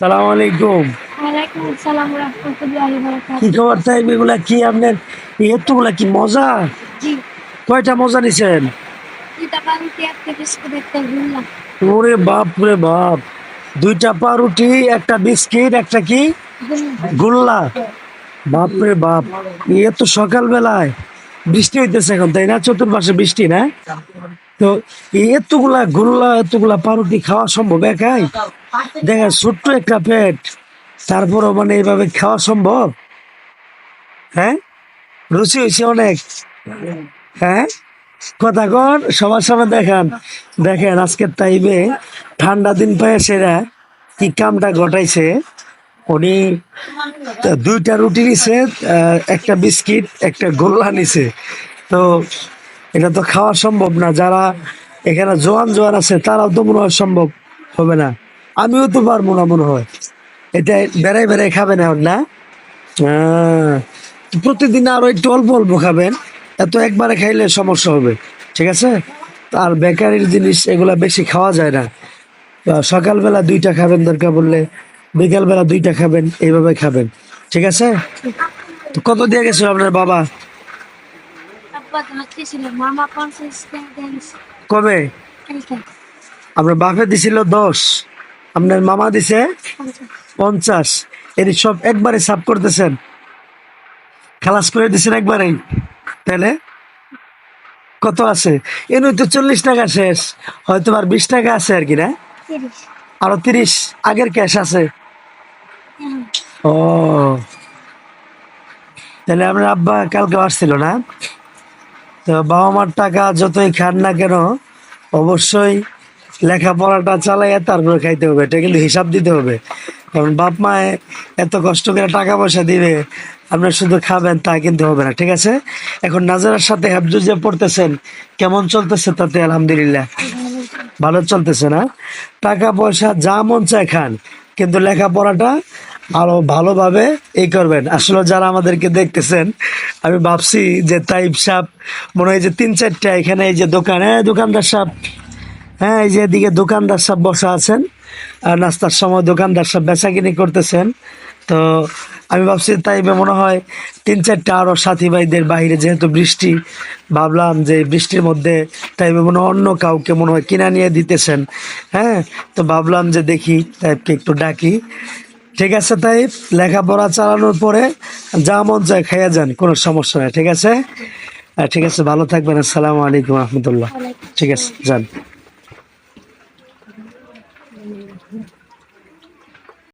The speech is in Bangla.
সালাম আলাইকুম। কি খবর তাই এগুলা কি আপনার এতগুলা কি মজা? কয়টা মজা নিছেন? ওরে বাপ রে বাপ। দুইটা পাউরুটি একটা বিস্কিট একটা কি? গোল্লা। বাপ রে বাপ। এ তো সকালবেলায়। বৃষ্টি হইতেছে এখন তাই না? চতুর্পাশে বৃষ্টি না? তো এতগুলা গোল্লা, এতগুলা পাউরুটি খাওয়া সম্ভব একাই? দেখা ছোট্ট একটা পেট, তারপরও মানে এইভাবে খাওয়া সম্ভব? হ্যাঁ? রুচি হয়েছে অনেক। হ্যাঁ? কথা কর সবার সামনে দেখান। দেখেন, আজকের টাইমে ঠান্ডা দিন পায় সেরা। কি কামটা ঘটাইছে? উনি দুইটা রুটি নিছে একটা বিস্কিট, একটা গোল্লা নিছে। তো এটা তো খাওয়া সম্ভব না। যারা এখানে জোয়ান জোয়ান আছে, তারাও তো মনে হয় সম্ভব হবে না। আমিও তো পারব না মনে হয়। এটা বেড়াই বেড়াই খাবেন এখন, না? তো প্রতিদিন আরও একটু অল্প অল্প খাবেন। এত একবারে খাইলে সমস্যা হবে, ঠিক আছে? আর বেকারির জিনিস, এগুলা বেশি খাওয়া যায় না। সকালবেলা দুইটা খাবেন দরকার বললে বিকালবেলা দুইটা খাবেন, এইভাবে খাবেন, ঠিক আছে? কত দিয়ে গেছিল আপনার বাবা আব্বা তো হচ্ছিল মামা পঞ্চাশ টাকা দিয়েছে কবে? আপনার বাপে দিছিল দশ আপনার মামা দিছে পঞ্চাশ। এর সব একবারে সাফ করতেছেন। খালাস করে দিছেন একবারেই। তাহলে কত আছে? এনে তো চল্লিশ টাকা শেষ। হয়তো আর বিশ টাকা আছে আর কি না? আরও তিরিশ। আগের ক্যাশ আছে। ও। তাহলে আপনার আব্বা কালকে আসছিল না? তো বাবা মার টাকা যতই খান না কেন, অবশ্যই লেখাপড়াটা চালাইয়া তারপরে খাইতে হবে। এটা কিন্তু হিসাব দিতে হবে। কারণ বাপ মায়ে এত কষ্ট করে টাকা পয়সা দিবে আপনার শুধু খাবেন তা কিন্তু হবে না, ঠিক আছে? এখন নাজারার সাথে হ্যাবজু যে পড়তেছেন, কেমন চলতেছে তাতে আলহামদুলিল্লাহ? ভালো চলতেছে না? টাকা পয়সা যা মন চায় খান, কিন্তু লেখাপড়াটা আরও ভালোভাবে এই করবেন। আসলে যারা আমাদেরকে দেখতেছেন, আমি ভাবছি যে তাইব সাপ, মনে হয় যে তিন চারটা এখানে এই যে দোকান হ্যাঁ দোকানদার সাপ হ্যাঁ এই যে এদিকে দোকানদার সাহেব বসা আছেন, আর নাস্তার সময় দোকানদার সাহেব বেচাকিনি করতেছেন। তো আমি ভাবছি তাই মনে হয় তিন চারটা আরও সাথী ভাইদের বাইরে যেহেতু বৃষ্টি, ভাবলাম যে বৃষ্টির মধ্যে তাই মনে অন্য কাউকে মনে হয় কিনা নিয়ে দিতেছেন। হ্যাঁ তো ভাবলাম যে দেখি তাইবকে একটু ডাকি। ঠিক আছে তাই লেখাপড়া চালানোর পরে যা মন চায় খাইয়া যান কোনো সমস্যা নেই ঠিক আছে? ঠিক আছে ভালো থাকবেন আসসালামু আলাইকুম রহমতুল্লাহ। ঠিক আছে যান।